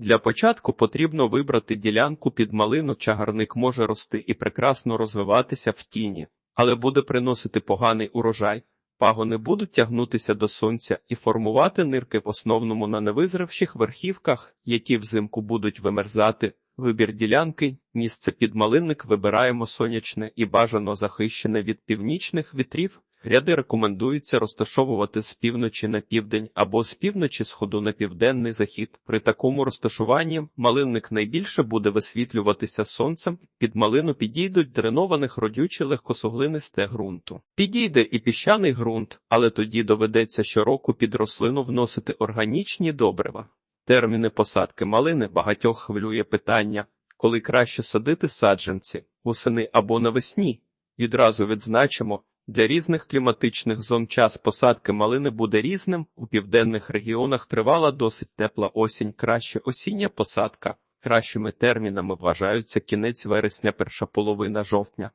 Для початку потрібно вибрати ділянку під малину. Чагарник може рости і прекрасно розвиватися в тіні, але буде приносити поганий урожай. Пагони будуть тягнутися до сонця і формувати нирки в основному на невизревших верхівках, які взимку будуть вимерзати. Вибір ділянки, місце під малинник вибираємо сонячне і бажано захищене від північних вітрів. Ряди рекомендується розташовувати з півночі на південь або з півночі сходу на південний захід. При такому розташуванні малинник найбільше буде висвітлюватися сонцем. Під малину підійдуть дренованих родючі легкосуглинисте ґрунту. Підійде і піщаний ґрунт, але тоді доведеться щороку під рослину вносити органічні добрива. Терміни посадки малини багатьох хвилює питання, коли краще садити саджанці восени або навесні. Відразу відзначимо, для різних кліматичних зон час посадки малини буде різним. У південних регіонах тривала досить тепла осінь, краще осіння посадка. Кращими термінами вважаються кінець вересня, перша половина жовтня.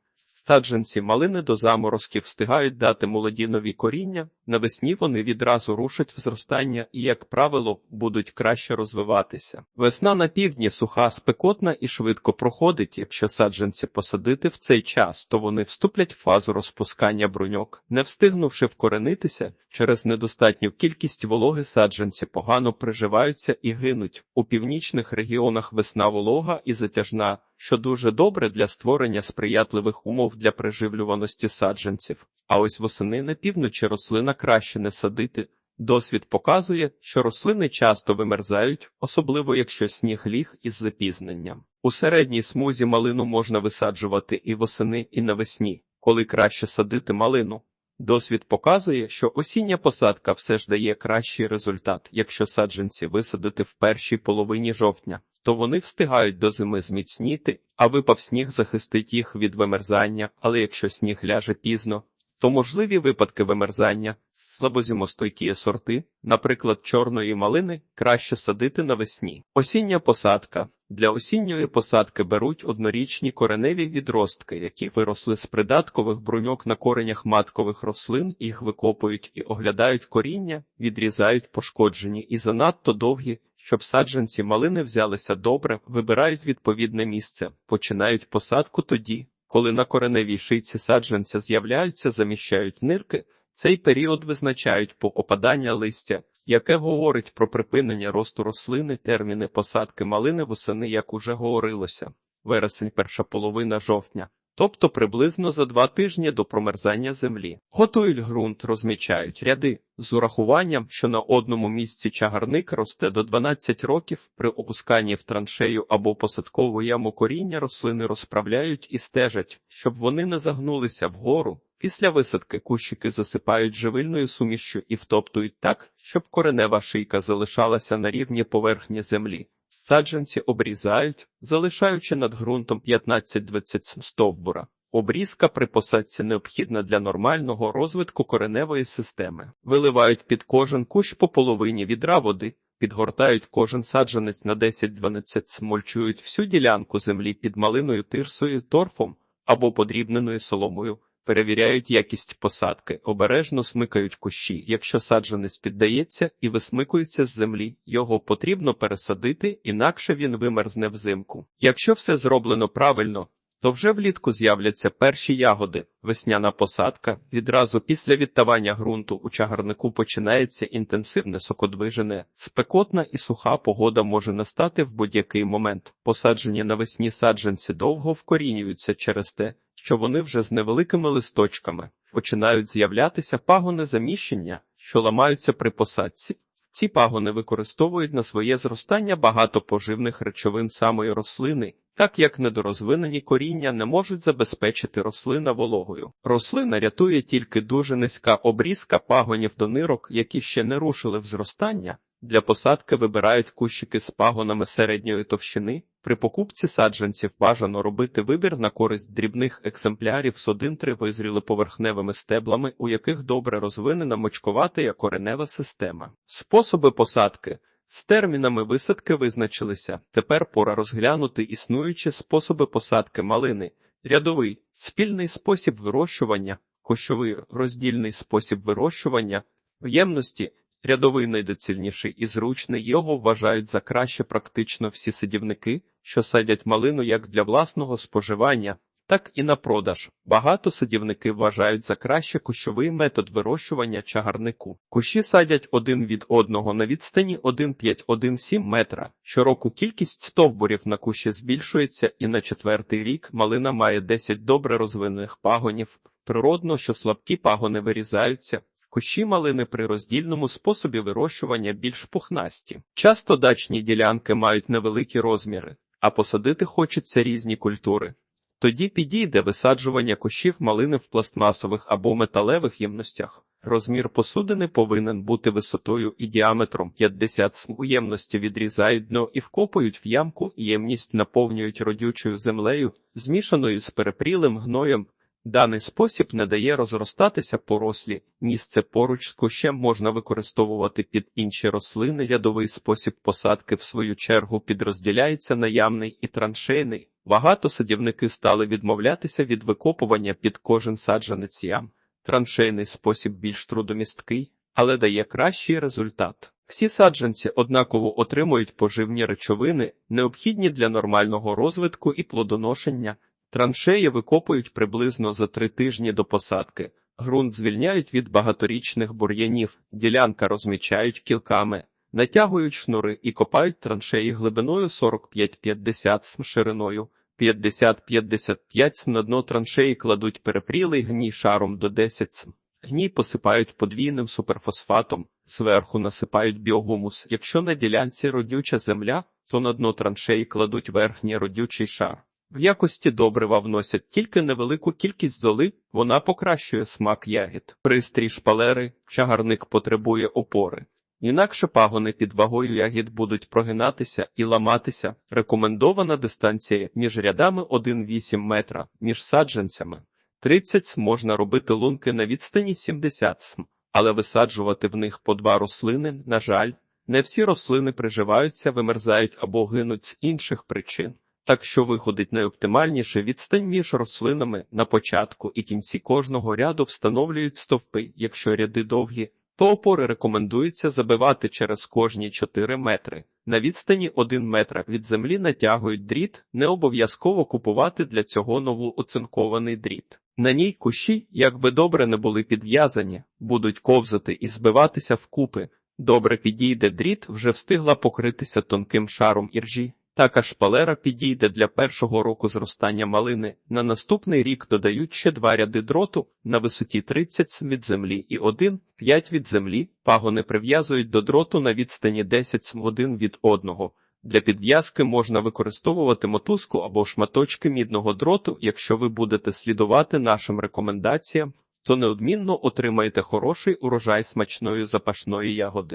Саджанці малини до заморозків встигають дати молоді нові коріння, навесні вони відразу рушать в зростання і, як правило, будуть краще розвиватися. Весна на півдні суха, спекотна і швидко проходить. Якщо саджанці посадити в цей час, то вони вступлять в фазу розпускання бруньок, не встигнувши вкоренитися, через недостатню кількість вологи саджанці погано приживаються і гинуть. У північних регіонах весна волога і затяжна що дуже добре для створення сприятливих умов для приживлюваності саджанців. А ось восени на півночі рослина краще не садити. Досвід показує, що рослини часто вимерзають, особливо якщо сніг ліг із запізненням. У середній смузі малину можна висаджувати і восени, і навесні, коли краще садити малину. Досвід показує, що осіння посадка все ж дає кращий результат, якщо саджанці висадити в першій половині жовтня то вони встигають до зими зміцніти, а випав сніг захистить їх від вимерзання, але якщо сніг ляже пізно, то можливі випадки вимерзання, слабозимостойкі сорти, наприклад, чорної малини, краще садити навесні. Осіння посадка. Для осінньої посадки беруть однорічні кореневі відростки, які виросли з придаткових бруньок на коренях маткових рослин, їх викопують і оглядають коріння, відрізають пошкоджені і занадто довгі, щоб саджанці малини взялися добре, вибирають відповідне місце, починають посадку тоді, коли на кореневій шийці саджанця з'являються, заміщають нирки. Цей період визначають по опадання листя, яке говорить про припинення росту рослини, терміни посадки малини восени, як уже говорилося, вересень, перша половина жовтня, тобто приблизно за два тижні до промерзання землі. Готують ґрунт, розмічають ряди з урахуванням, що на одному місці чагарник росте до 12 років, при опусканні в траншею або посадкову яму коріння рослини розправляють і стежать, щоб вони не загнулися вгору. Після висадки кущики засипають живильною сумішшю і втоптують так, щоб коренева шийка залишалася на рівні поверхні землі. Саджанці обрізають, залишаючи над ґрунтом 15-20 стовбура. Обрізка при посадці необхідна для нормального розвитку кореневої системи. Виливають під кожен кущ по половині відра води, підгортають кожен саджанець на 10-12, смольчують всю ділянку землі під малиною тирсою, торфом або подрібненою соломою. Перевіряють якість посадки, обережно смикають кущі. Якщо саджанець піддається і висмикується з землі, його потрібно пересадити, інакше він вимерзне взимку. Якщо все зроблено правильно, то вже влітку з'являться перші ягоди. Весняна посадка. Відразу після відтавання ґрунту у чагарнику починається інтенсивне сокодвижене. Спекотна і суха погода може настати в будь-який момент. Посаджені навесні саджанці довго вкорінюються через те що вони вже з невеликими листочками починають з'являтися пагони заміщення, що ламаються при посадці. Ці пагони використовують на своє зростання багато поживних речовин самої рослини, так як недорозвинені коріння не можуть забезпечити рослина вологою. Рослина рятує тільки дуже низька обрізка пагонів до нирок, які ще не рушили в зростання. Для посадки вибирають кущики з пагонами середньої товщини. При покупці саджанців бажано робити вибір на користь дрібних екземплярів з один-три визріли поверхневими стеблами, у яких добре розвинена мочковата коренева система. Способи посадки. З термінами висадки визначилися. Тепер пора розглянути існуючі способи посадки малини, рядовий, спільний спосіб вирощування, кощовий. Роздільний спосіб вирощування, ємності. Рядовий найдоцільніший і зручний. Його вважають за краще практично всі садівники, що садять малину як для власного споживання, так і на продаж. Багато садівники вважають за краще кущовий метод вирощування чагарнику. Кущі садять один від одного на відстані 1,5-1,7 метра. Щороку кількість стовбурів на кущі збільшується, і на четвертий рік малина має 10 добре розвинених пагонів. Природно, що слабкі пагони вирізаються. Кущі малини при роздільному способі вирощування більш пухнасті. Часто дачні ділянки мають невеликі розміри, а посадити хочеться різні культури. Тоді підійде висаджування кущів малини в пластмасових або металевих ємностях. Розмір посудини повинен бути висотою і діаметром 50 см. У ємності відрізають дно і вкопують в ямку, ємність наповнюють родючою землею, змішаною з перепрілим гноєм. Даний спосіб не дає розростатися порослі. Місце поруч з кущем можна використовувати під інші рослини. Рядовий спосіб посадки, в свою чергу, підрозділяється на ямний і траншейний. Багато садівники стали відмовлятися від викопування під кожен саджанець ям. Траншейний спосіб більш трудомісткий, але дає кращий результат. Всі саджанці однаково отримують поживні речовини, необхідні для нормального розвитку і плодоношення. Траншеї викопують приблизно за три тижні до посадки. Ґрунт звільняють від багаторічних бур'янів, ділянка розмічають кілками, натягують шнури і копають траншеї глибиною 45-50 см шириною. 50-55 см на дно траншеї кладуть перепрілий гній шаром до 10 см. Гній посипають подвійним суперфосфатом, зверху насипають біогумус. Якщо на ділянці родюча земля, то на дно траншеї кладуть верхній родючий шар. В якості добрива вносять тільки невелику кількість золи, вона покращує смак ягід. Пристрій шпалери, чагарник потребує опори. Інакше пагони під вагою ягід будуть прогинатися і ламатися. Рекомендована дистанція між рядами 1,8 метра, між саджанцями. 30 см можна робити лунки на відстані 70 см, але висаджувати в них по два рослини, на жаль, не всі рослини приживаються, вимерзають або гинуть з інших причин. Так що виходить найоптимальніше відстань між рослинами на початку і кінці кожного ряду встановлюють стовпи, якщо ряди довгі, то опори рекомендується забивати через кожні 4 метри. На відстані 1 метра від землі натягують дріт, не обов'язково купувати для цього нову оцинкований дріт. На ній кущі, як би добре не були підв'язані, будуть ковзати і збиватися вкупи. Добре підійде дріт, вже встигла покритися тонким шаром іржі. Така шпалера підійде для першого року зростання малини. На наступний рік додають ще два ряди дроту на висоті 30 від землі і 1 5 від землі. Пагони прив'язують до дроту на відстані 10 см один від одного. Для підв'язки можна використовувати мотузку або шматочки мідного дроту. Якщо ви будете слідувати нашим рекомендаціям, то неодмінно отримаєте хороший урожай смачної запашної ягоди.